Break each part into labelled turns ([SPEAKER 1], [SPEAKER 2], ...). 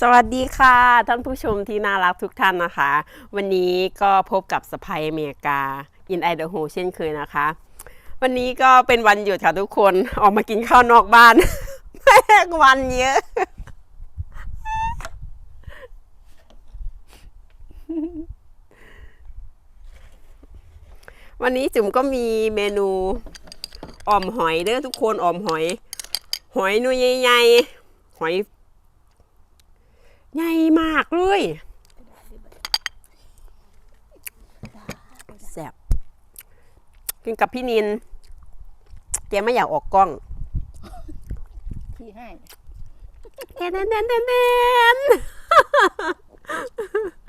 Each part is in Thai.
[SPEAKER 1] สวัสดีค่ะ ท่านผู้ชมที่น่ารักทุกท่านนะคะ วันนี้ก็พบกับสไปอเมริกาอินไอเดโฮเช่นเคยนะคะ วันนี้ก็เป็นวันหยุดค่ะทุกคนออกมากินข้าวนอกบ้านแม่งวันเยอะวันนี้จุ๋มก็มีเมนูอ่อมหอยเด้อทุกคนอ่อมหอย หอยนุยใหญ่ๆหอย ใหญ่มากเลยแซ่บกินกับพี่นินแกไม่อยากออกกล้อง
[SPEAKER 2] ขี้ให้
[SPEAKER 1] แอนแอนแอนแอนแอน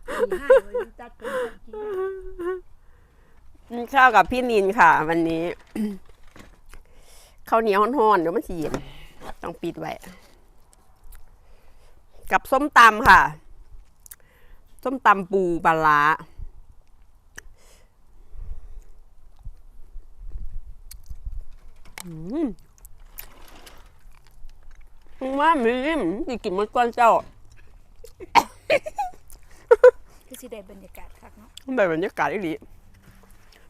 [SPEAKER 2] ขี้ให้ไว้จัดเป็นขี้ให้
[SPEAKER 1] กินข้าวกับพี่นินค่ะ วันนี้ข้าวเหนียวห่อนๆเดี๋ยวมันสีเย็นต้องปิดไว้ กับส้มตำค่ะ ส้มตำปูปลาร้าอืมว่ามีมมีกินมันก้อนเจ้า
[SPEAKER 2] คือสิได้บรรยากาศคักเนาะ
[SPEAKER 1] ได้บรรยากาศอีหลี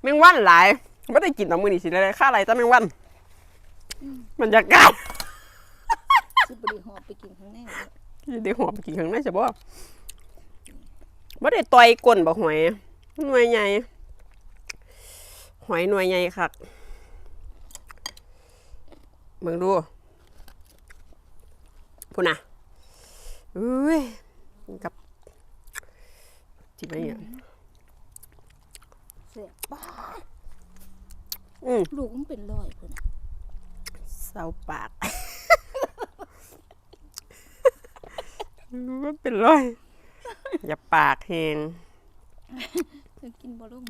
[SPEAKER 1] แมงวันหลายไม่ได้กินน้ำมือนี่สิอะไรค่าอะไรจ้าแมงวันบรรยากาศ
[SPEAKER 2] สิบริหอบไปกินข้างใน เลย
[SPEAKER 1] เดี๋ยวหอมกินข้างในใช่ปะไม่ได้ต่อยก้นบอกหอยหน่วยใหญ่หอยหน่วยใหญ่คักเบิ่งดูพูดนะอุ้ยกับที่ไหนเนี่ย
[SPEAKER 2] เสียบ้า
[SPEAKER 1] อืม
[SPEAKER 2] ลูกมันเป็นรอยเพิ่นน่ะ
[SPEAKER 1] เศร้าปาก มันเป็นรอยอย่าปากแหง
[SPEAKER 2] เพิ่นกินบ่ลง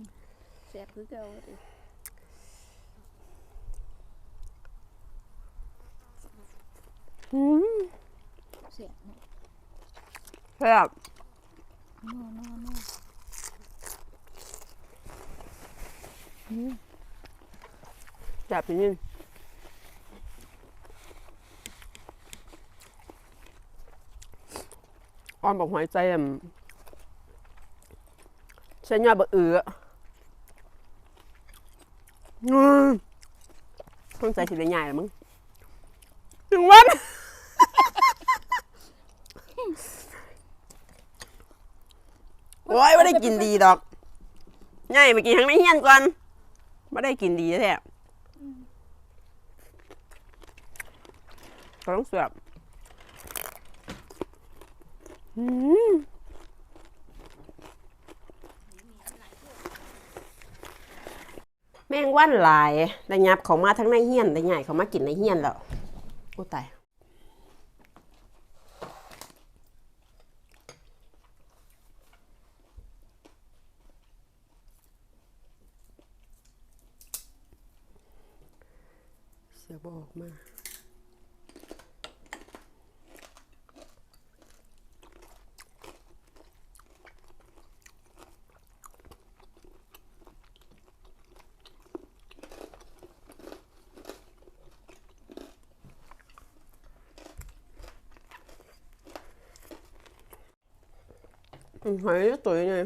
[SPEAKER 2] แซ่บคือเก่าเด้อ
[SPEAKER 1] อืม
[SPEAKER 2] แซ่บเนาะ
[SPEAKER 1] แซ่บ
[SPEAKER 2] นัวนัวนัว
[SPEAKER 1] แซ่บจริง อ่อนบอกหอยใจอะใช้ยาบะเอืออืมต้องใจสิได้ใหญ่แล้วมึงถึงวันโอ้ยไม่ได้กินดีดอกง่ายไปกินทั้งในเฮียนก่อนไม่ได้กินดีแท้ก็ต้องเสือบอืม แมงวันหลายได้ยับเขามาทั้งในเฮียนได้ใหญ่เขามากินในเฮียนแล้วโอ้ตายเสียบอกมา Ừ, hỏi rất tuổi này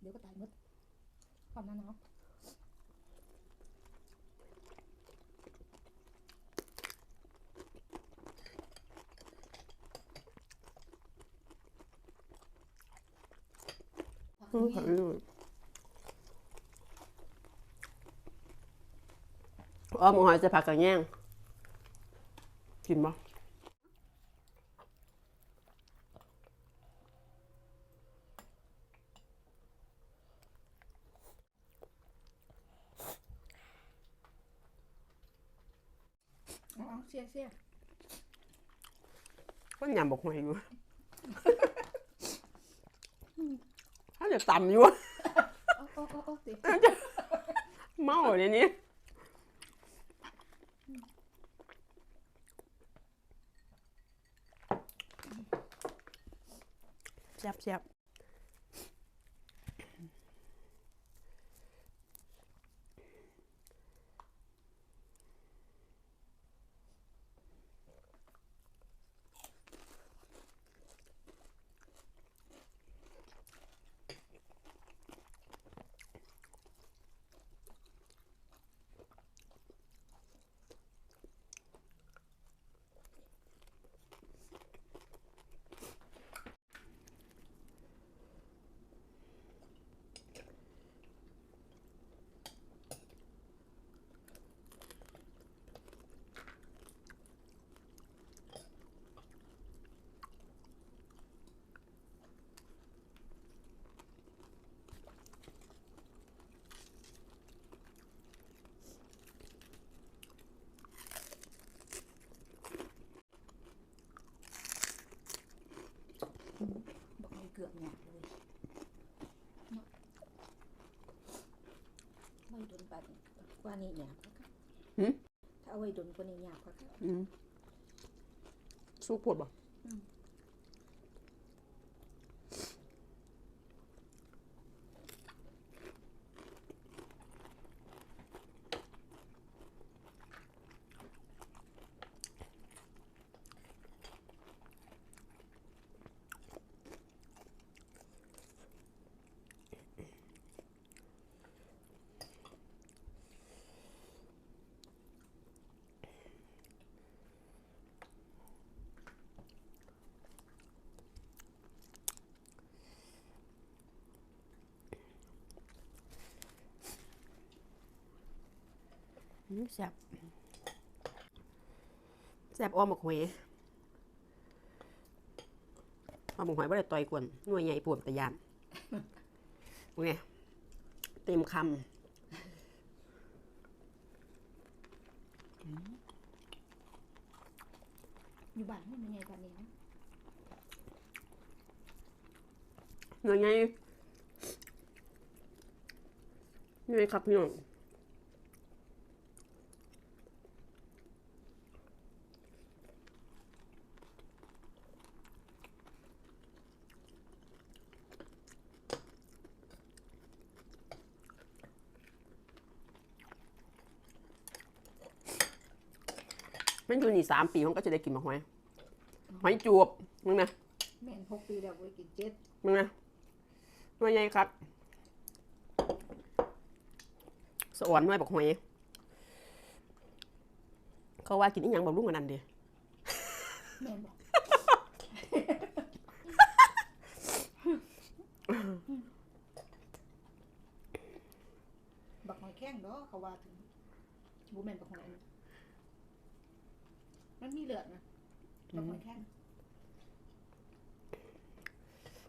[SPEAKER 2] เดี๋ยวก็ตายหมดความนั้นเนาะ
[SPEAKER 1] อืมขอดูอ้อมหอยจะผักกับแย่งกินบ่
[SPEAKER 2] เอาเอาเสียเสีย
[SPEAKER 1] ก็ยำบอกหอยอยู่ถ้าจะต่ำอยู่
[SPEAKER 2] เอาเอาเอาเ yep, yep. อ
[SPEAKER 1] บหยาบเลยไม่ดุนปัดกว่า
[SPEAKER 2] นี้หยาบก็
[SPEAKER 1] หึ
[SPEAKER 2] ถ้าเอาไว้ดุนกว่านี้หยาบก็
[SPEAKER 1] อืสู้ปวดบ่
[SPEAKER 2] อื
[SPEAKER 1] แซ่บแซ่บอ้อมหมกหอยอ้อมหมกหอยบ่ได้ต่อยกวนหน่วยใหญ่ปวดตะยานโอเคเต็มค
[SPEAKER 2] อยู่บ้านมันเป็นไงบ้านนี้นะำ
[SPEAKER 1] หน่วยใหญ่หน่วยครับพี่น้อง อยู่นี่สามปีมันก็จะได้กินหมกหอยหอยจูบมึงนะ
[SPEAKER 2] แม่นหกปีแล้วไว้กินเจ็ด
[SPEAKER 1] มึงนะหน่วยใหญ่ครับสะอ่อนหน่วยบอกหอยเขาว่ากินอีหยังบอกลุงกันนั่นเดี
[SPEAKER 2] แม่นบอกบักหอยแข้งเนาะเขาว่าถึงบูแม่นบักหอยอันนี้ มันมีเลือดนะบักหอยแข้ง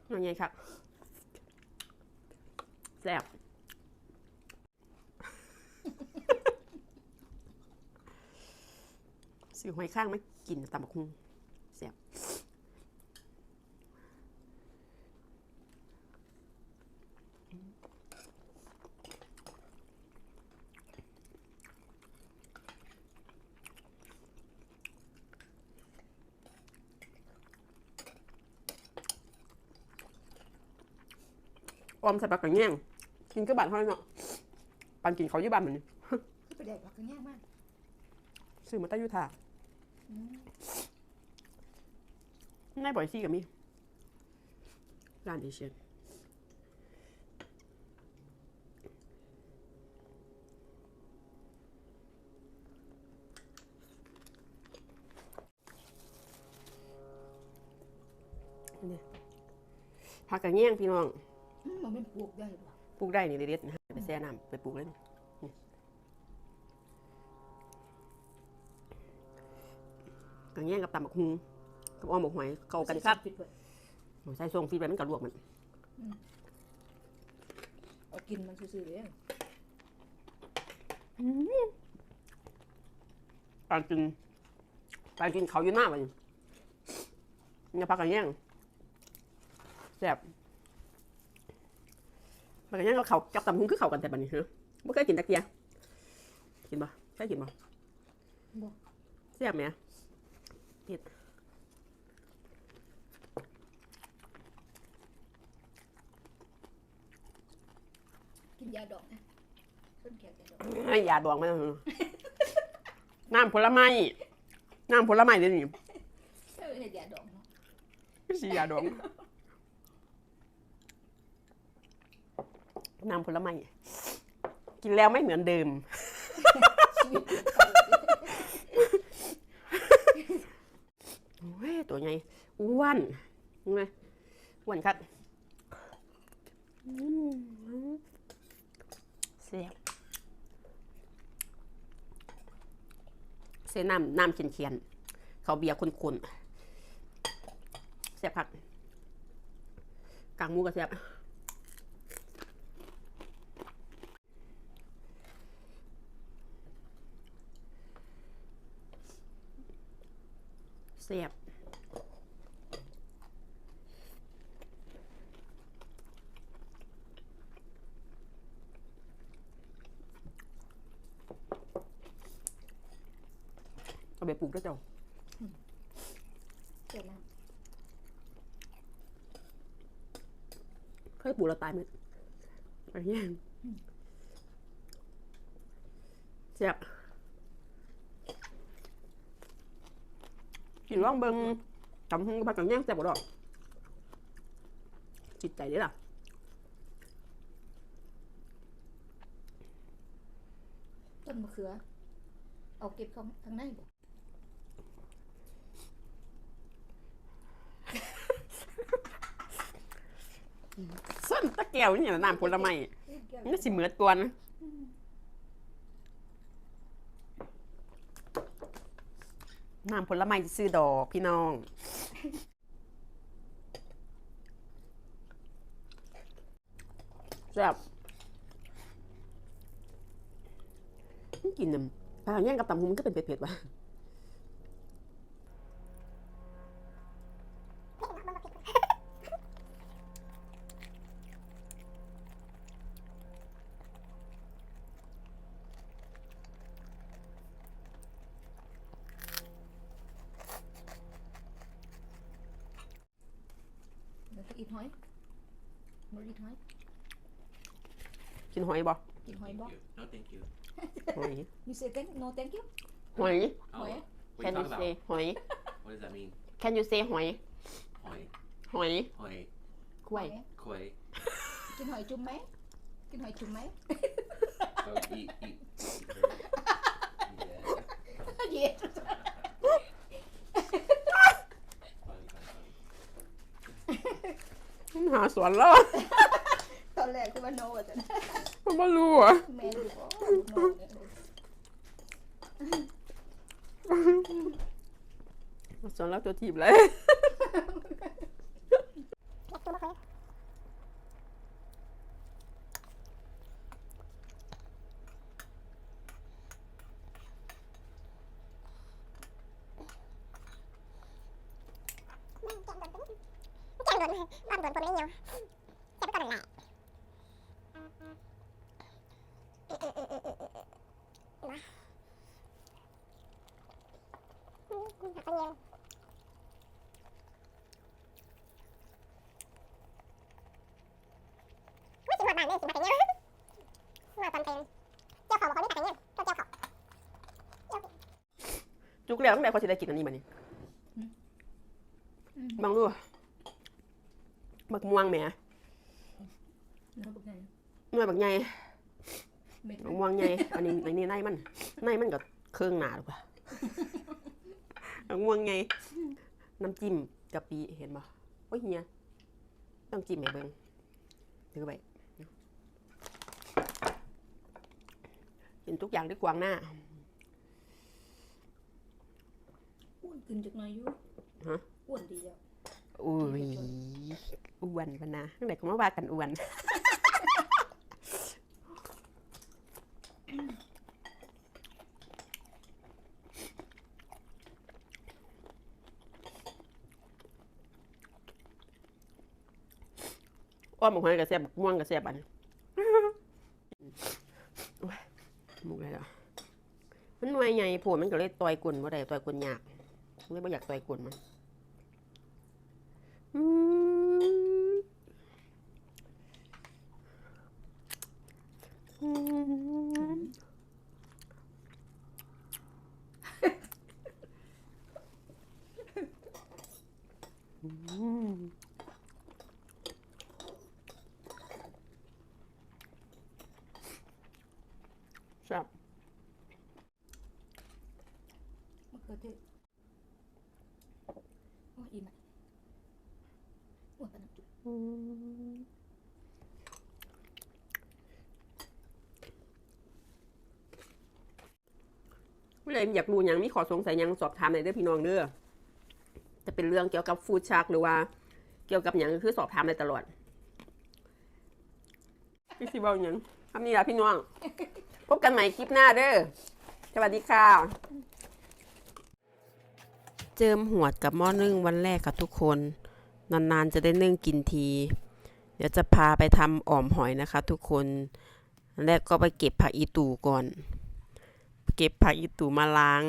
[SPEAKER 1] หน่วยใหญ่ครับแซ่บซื้อหอยข้างมากินตำบักหุ่ง ออมใส่ปลากระเงี้ยงกินก็บานเท่านั้นเนาะปันกินเขาวอยี่บ้านเหมือนนี่
[SPEAKER 2] ไปได้ผักกันยากมาก
[SPEAKER 1] ซื้อมาใต้ยุทธา
[SPEAKER 2] อืม
[SPEAKER 1] ในบ่อยซี่กับมีร้านเอเชียนนี่ผักกระเงี้ยงพี่น้อง
[SPEAKER 2] อืมมันเป็นปลูกได้บ่
[SPEAKER 1] ปลูกได้นี่เด็ดๆนะฮะไปแช่น้ำไปปลูกเลยนี่นี่กระเงี้ยงกับตำบักฮุงกับอ้อมหมกหอยเข้ากันครับ
[SPEAKER 2] ปิดไว้
[SPEAKER 1] ใส่ทรงฟีดไปมันก็ลวกมัน
[SPEAKER 2] เอากินมันซื่อๆเลย
[SPEAKER 1] ปานกินปานกินเขาอยู่หน้ามันเนี่ยพักกันแย่งแซ่บ พักกันแย่งก็เขาจับตำหุ้งคือเขากันแต่บัดนี้ฮะไม่เคยกินตะเกียกินบ่เคยกินบ่
[SPEAKER 2] บ่
[SPEAKER 1] แซ่บไหมผิด
[SPEAKER 2] กินยาดอกนะต้นแขกยาดอก
[SPEAKER 1] ให้ยาดองมันน้ำผลไม้น้ำผลไม้เดี๋ยวนี้
[SPEAKER 2] เออยาดอกเนาะ
[SPEAKER 1] ไม่ใช่ยาดอง น้ำผลไม้กินแล้วไม่เหมือนเดิม โอ้ยตัวใหญ่อ้วนเห็นไหมอ้วนครับเสียบเส้นน้ำน้ำเขียนเขียนๆเขาเบียร์คนๆเสียบครับกางมูกับเสียบ สีบเอาไปปลูกได้เจ้า
[SPEAKER 2] เจ็
[SPEAKER 1] คยปลูกเราตายไหมอะไรเงี้ยเจ็บ กินร่องเบิงตำหงกับผักกับแย่งแซ่บบ่ดอกจิตใจเด้อล่ะ
[SPEAKER 2] ต้นมะเขือ เอาเก็บข้างข้างในบ่
[SPEAKER 1] ส้นตะแก้วนี่น่ะน้ำผลไม้นี่สิเหมือนตัวนะ น้ำผลไม้ซื้อดอกพี่น้องแซ่บกินน้ำปลาแย่งกับตำหุงมันก็เป็นเผ็ดๆว่ะ
[SPEAKER 2] เดี๋ยวจะอีทหอยมาอีทหอย
[SPEAKER 1] กินหอยบ่
[SPEAKER 2] กินหอยบ่
[SPEAKER 3] No, thank you.
[SPEAKER 1] หอย
[SPEAKER 2] you say thank no thank you
[SPEAKER 1] หอย
[SPEAKER 3] Oh,
[SPEAKER 2] Where?
[SPEAKER 3] what
[SPEAKER 1] Can
[SPEAKER 3] are
[SPEAKER 1] you
[SPEAKER 3] you talking
[SPEAKER 1] say
[SPEAKER 3] about?
[SPEAKER 1] หอย
[SPEAKER 3] What does that mean?
[SPEAKER 1] Can you say หอย
[SPEAKER 3] Hoi,
[SPEAKER 1] หอย
[SPEAKER 3] hoi,
[SPEAKER 1] กล้วย
[SPEAKER 3] koi.
[SPEAKER 2] กินหอยจุ่มไหมกินหอยจุ่มไหม
[SPEAKER 3] Oh, eat, eat. eat her. Yeah.
[SPEAKER 2] เย็ ด
[SPEAKER 3] Funny, funny, funny.
[SPEAKER 1] หาสวนแล้ว
[SPEAKER 2] ตอนแรกคือว่าโนจ้ะนะ
[SPEAKER 1] ผมไม่รู้อะ
[SPEAKER 2] แม่ดูบ่โนเนี่ย
[SPEAKER 1] หาสวนแล้วตัวทีบเลย
[SPEAKER 4] chẳng đồn con đồn con lấy nhiều chắc con lại có nhiều mấy chị hoạt bàn đây chị mặt nhá mà toàn tiền cho phòng có biết mặt nhá cho cho phòng
[SPEAKER 1] จุกแล้วตั้งแต่เขาจะได้กินอันนี้มานี่บางรู้อะ บักม่วงแหม
[SPEAKER 2] โนบุกไง
[SPEAKER 1] หน่วยบักใหญ่
[SPEAKER 2] เม็ด
[SPEAKER 1] บักม่วงใหญ่อันนี้อันนี้ในมันในมันกับเครื่องหนาหรือเปล่าบักม่วงใหญ่น้ำจิ้มกะปิเห็นป่ะโอ้ยเฮียต้องจิ้มให้เบิ่งถือไปกินทุกอย่างด้วยกวางหน้า
[SPEAKER 2] อ้วนขึ้นจักหน่อยอยู่
[SPEAKER 1] ฮะ
[SPEAKER 2] อ้วนดีแล้ว
[SPEAKER 1] อุ้ยอ้วนปะนะตั้งแต่ก็มาว่ากันอ้วนอ้อมหมกหอยกับแซ่บบักม่วงกับแซ่บอันหมุกเลยเหรอมันหน่วยใหญ่ผล่มันก็เลยต่อยกุ่นว่าได้ต่อยกุ่นยากเลยไม่อยากต่อยกุ่นมัน อืมอืมอืมแซ่บ
[SPEAKER 2] มะเขือเทศโอ้ยอีกไหมอ้วนปานนั้นจุ
[SPEAKER 1] อืมผู้ใดอยากรู้ยังมีขอสงสัยยังสอบถามได้เด้อพี่น้องเด้อจะเป็นเรื่องเกี่ยวกับฟู้ดชักหรือว่า เกี่ยวกับหยังคือสอบถามได้ตลอดพี่สิเว้าหยังคำนี้ละพี่น้อง พบกันใหม่คลิปหน้าเด้อสวัสดีค่ะ เจิมหวดกับหม้อนึ่งวันแรกค่ะทุกคน นานๆจะได้นึ่งกินที เดี๋ยวจะพาไปทำอ่อมหอยนะคะ ทุกคนอันแรกก็ไปเก็บผักอีตูก่อน เก็บผักอีตูมาล้าง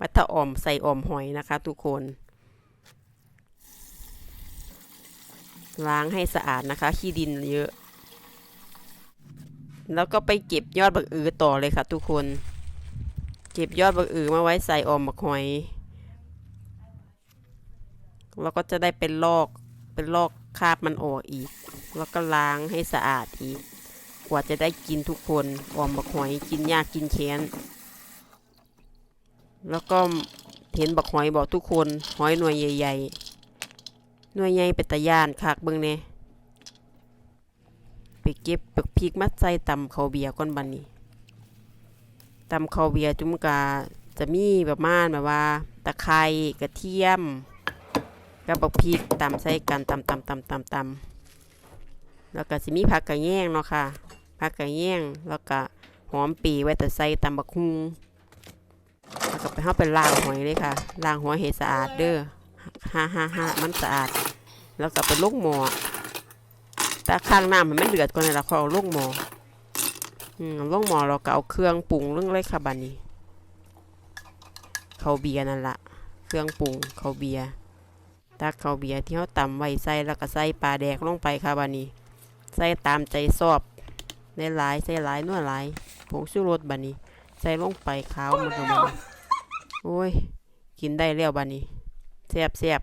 [SPEAKER 1] วัตถออมใส่ออมหอยนะคะทุกคน ล้างให้สะอาดนะคะ ขี้ดินเยอะ แล้วก็ไปเก็บยอดบักอือต่อเลยค่ะทุกคน เก็บยอดบักอือมาไว้ใส่ออมบักหอยแล้วก็จะได้เป็นลอกเป็นลอกคาบมันออกอีก แล้วก็ล้างให้สะอาดอีก กว่าจะได้กินทุกคนออมบักหอยกินยากกินแค้น แล้วก็เห็นบักหอยบอกทุกคนหอยหน่วยใหญ่ๆหน่วยใหญ่เป็นตะยานคักเบิ่งแหน่ไปเก็บปักพริกมาใส่ตำข้าวเบียก่อนบัดนนี้ตำข้าวเบียจุ่มกาจะมีแบบม่านแบบว่าตะไคร้กระเทียมกับบักพริกตำใส่กันตำตำตำตำตำแล้วก็สิมีผักกระแยงเนาะค่ะผักกระแยงแล้วก็หอมปีไว้แต่ใส่ตำบักฮุง แล้วก็ไปเข้าไปล้างหอยเลยค่ะล้างหัวเห็ดสะอาดเด้อฮ่าฮ่าฮ่ามันสะอาด แล้วก็ไปลงหม้อแต่ข้างน้ำมันไม่เดือดก่อนเลยละพอเอาลงหม้ออืมลงหม้อเราก็เอาเครื่องปรุงเรื่องเลยค่ะบันนี้ข้าเบียร์นั่นละเครื่องปรุงเขาเบียร์ตักข้าเบียร์ที่เขาตำไว้ใส่แล้วก็ใส่ปลาแดกลงไปค่ะบันนี้ ใส่ตามใจชอบในหลายใส่หลายนัวหลายผงชูรสบันนี้ ใส่ลงไปขาวมันก็มันโอ้ย กินได้แล้วบานี้แซ่บแซ่บ